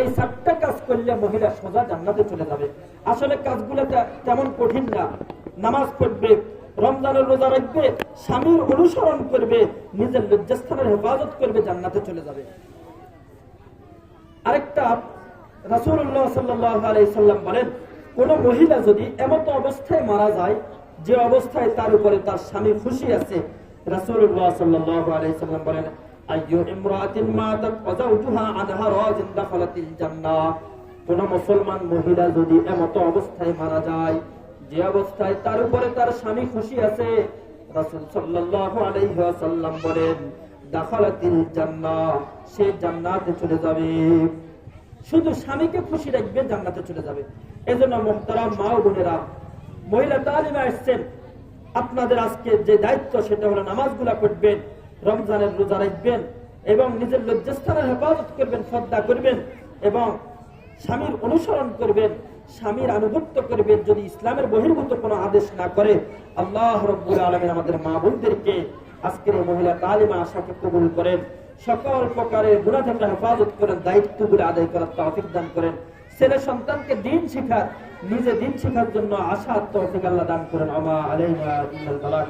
এই চারটা কাজ করলে মহিলা সোজা জান্নাতে চলে যাবে। আসলে কাজগুলো তেমন কঠিন না। নামাজ পড়বে, রমজানের রোজা রাখবে, স্বামীর অনুসরণ করবে, নিজের লজ্জাস্থানের হেফাজত করবে, জান্নাতে চলে যাবে। আরেকটা আলাইহি সাল্লাম বলেন, কোন মহিলা যদি এমত অবস্থায় মারা যায়, যে অবস্থায় তার উপরে তার স্বামী খুশি আছে আলাইহি সাল্লাম বলেন যে অবস্থায় তার উপরে তার স্বামী খুশি আছে, রাসূল ওয়াসাল্লাম বলেন জান্নাহ, সে জান্নাতে চলে যাবে। শুধু স্বামীকে খুশি রাখবে, জান্নাতে চলে যাবে। এজন্য মোহতারাম মা ও বোনেরা, মহিলা তালিমা এসছেন আপনাদের আজকে যে দায়িত্ব, সেটা হলো নামাজগুলা পড়বেন। রমজানের রোজা রাখবেন এবং নিজের লজ্জাস্থানের হেফাজত করবেন শ্রদ্ধা করবেন এবং স্বামীর অনুসরণ করবেন, স্বামীর আনুগত্য করবেন যদি ইসলামের বহির্ভূত কোনো আদেশ না করে। আল্লাহ রব্বুল আলমিন আমাদের মা বোনদেরকে আজকের মহিলা তালিমা আশাকে কবুল করেন। সকল প্রকারের গুণা থেকে হেফাজত করেন, দায়িত্বগুলো আদায় করার তৌফিক দান করেন। ছেলে সন্তানকে দিন শেখার, নিজে দিন শেখার জন্য আশা তৌফিক আল্লাহ দান করেন। আমা আলাইনা ইল্লাল